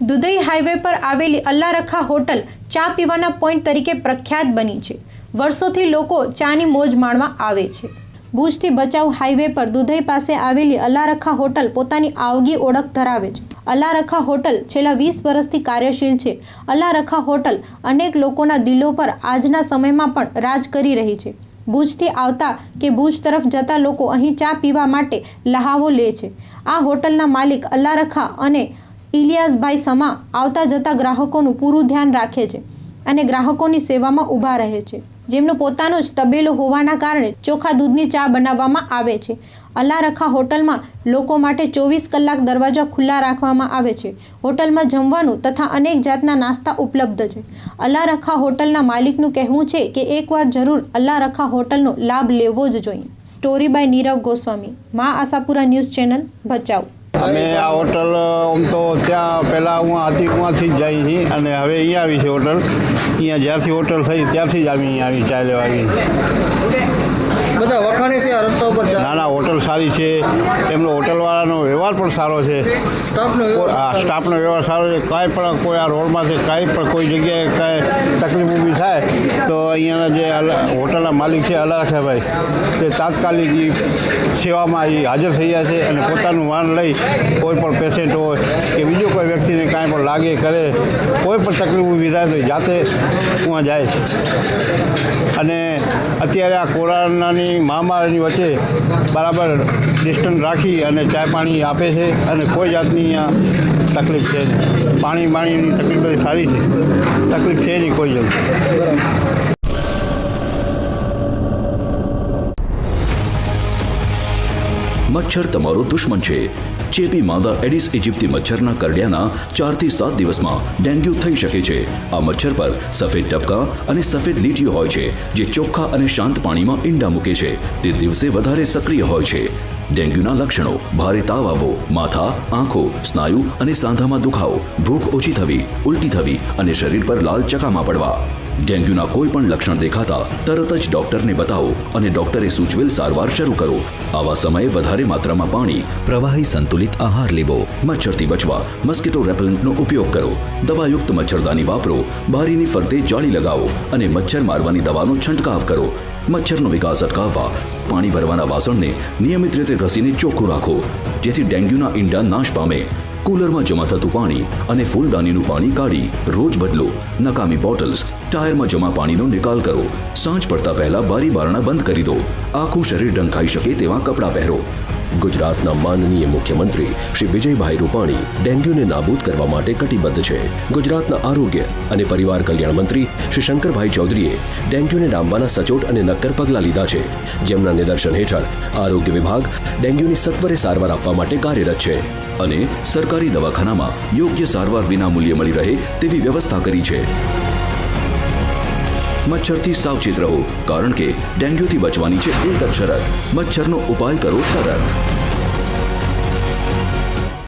Dudhai highway પર આવેલી Allarakha hotel ચા પીવાના પોઈન્ટ તરીકે પ્રખ્યાત બની છે. વર્ષોથી લોકો ચાની મોજ માણવા આવે છે. ભુજથી ભચાઉ હાઈવે પર દુધઈ પાસે આવેલી અલ્લારખા હોટલ પોતાની આવગી ઓળખ ધરાવે છે. અલ્લારખા હોટલ છેલ્લા વીસ વર્ષથી કાર્યશીલ છે. અલ્લારખા હોટલ અનેક લોકોના દિલો પર આજના સમયમાં પણ રાજ કરી રહી છે. ભુજથી આવતા કે ભુજ તરફ જતા લોકો અહીં ચા પીવા માટે લહાવો લે છે. આ હોટલના માલિક અલ્લારખા અને ઇલિયાસભાઈ સમા આવતા જતા ગ્રાહકોનું પૂરું ધ્યાન રાખે છે અને ગ્રાહકોની સેવામાં ઊભા રહે છે. જેમનો પોતાનો જ તબેલો હોવાના કારણે ચોખા દૂધની ચા બનાવવામાં આવે છે. અલ્લારખા હોટલમાં લોકો માટે ચોવીસ કલાક દરવાજા ખુલ્લા રાખવામાં આવે છે. હોટલમાં જમવાનું તથા અનેક જાતના નાસ્તા ઉપલબ્ધ છે. અલ્લારખા હોટલના માલિકનું કહેવું છે કે એકવાર જરૂર અલ્લારખા હોટલનો લાભ લેવો જ જોઈએ. સ્ટોરી બાય નીરવ ગોસ્વામી, મા આશાપુરા ન્યૂઝ ચેનલ ભચાઉ. અમે આ હોટલ આમ તો ત્યાં પહેલાં હું હતી ત્યાંથી જ જઈ હતી અને હવે અહીંયા આવી છે હોટલ. અહીંયા જ્યાંથી હોટલ થઈ ત્યારથી જ આવી અહીંયા આવી ચા લેવા આવી. બધા વખાણે છે આ રસ્તા ઉપર ના ના હોટલ સારી છે. એમનો હોટલવાળાનો વ્યવહાર પણ સારો છે? સ્ટાફનો વ્યવહાર સારો છે. કાંઈ પણ કોઈ આ રોડમાંથી કાંઈ પણ કોઈ જગ્યાએ કાંઈ તકલીફ અહીંયાના જે હોટલના માલિક છે અલાખાભાઈ તે તાત્કાલિક સેવામાં એ હાજર થઈ ગયા છે અને પોતાનું વાહન લઈ કોઈ પણ પેશન્ટ હોય કે બીજો કોઈ વ્યક્તિને કાંઈ પણ લાગે, કરે, કોઈ પણ તકલીફ ઊભી થાય તો જાતે ત્યાં જાય છે. અને અત્યારે આ કોરોનાની મહામારીની વચ્ચે બરાબર ડિસ્ટન્સ રાખી અને ચા પાણી આપે છે અને કોઈ જાતની અહીંયા તકલીફ છે નહીં. પાણી પાણીની તકલીફ બધી સારી છે. તકલીફ છે નહીં કોઈ જલ્દી મચ્છર તમારો દુશ્મન છે. ચેપી માદા એડિસ ઇજિપ્તી મચ્છરના કરડિયાના ચારથી સાત દિવસમાં ડેન્ગ્યુ થઈ શકે છે. આ મચ્છર પર સફેદ ટપકા અને સફેદ લીટીઓ હોય છે, જે ચોખ્ખા અને શાંત પાણીમાં ઈંડા મૂકે છે. તે દિવસે વધારે સક્રિય હોય છે. ડેન્ગ્યુના લક્ષણો, ભારે તાવ આવવો, માથા, આંખો, સ્નાયુ અને સાંધામાં દુખાવો, ભૂખ ઓછી થવી, ઉલટી થવી અને શરીર પર લાલ ચકામા પડવા. ડેન્ગ્યુના કોઈ પણ લક્ષણ દેખાતા, તરત જ ડોક્ટરને બતાવો અને ડોક્ટરે સૂચવેલ સારવાર શરૂ કરો. આવા સમયે વધારે માત્રામાં પાણી, પ્રવાહી સંતુલિત આહાર લેવો, મચ્છરથી બચવા, મસ્કિટો રેપેલન્ટનો ઉપયોગ કરો. દવાયુક્ત મચ્છરદાની વાપરો, બારીની ફરતે જાળી લગાવો અને મચ્છર મારવાની દવાનો છંટકાવ કરો. મચ્છરનો વિકાસ અટકાવવા, પાણી ભરવાના વાસણને નિયમિત રીતે ઘસીને ચોખ્ખું રાખો, જેથી ડેન્ગ્યુના ઈંડા નાશ પામે. કુલરમાં જમા થતું પાણી અને ફૂલદાનીનું પાણી કાઢી રોજ બદલો. નકામી બોટલ્સ, ટાયરમાં જમા પાણીનો નિકાલ કરો. સાંજ પડતા પહેલા બારી બારણા બંધ કરી દો. આખું શરીર ઢંકાઈ શકે તેવા કપડાં પહેરો. ગુજરાતના માનનીય મુખ્યમંત્રી શ્રી વિજયભાઈ રૂપાણી ડેન્ગ્યુને નાબૂદ કરવા માટે કટિબદ્ધ છે. ગુજરાતના આરોગ્ય અને પરિવાર કલ્યાણ મંત્રી શ્રી શંકરભાઈ ચૌધરીએ ડેન્ગ્યુને ડામવાના સચોટ અને નક્કર પગલાં લીધા છે. જેમના નિદર્શન હેઠળ આરોગ્ય વિભાગ ડેન્ગ્યુની સત્વરે સારવાર આપવા માટે કાર્યરત છે. અને સરકારી દવાખાનામાં યોગ્ય સારવાર વિના મૂલ્યે મળી રહે તેવી વ્યવસ્થા કરી છે. મચ્છરથી સાવચેત રહો, કારણ કે ડેન્ગ્યુથી બચવાની છે એક જ શરત. મચ્છરનો ઉપાય કરો તરત.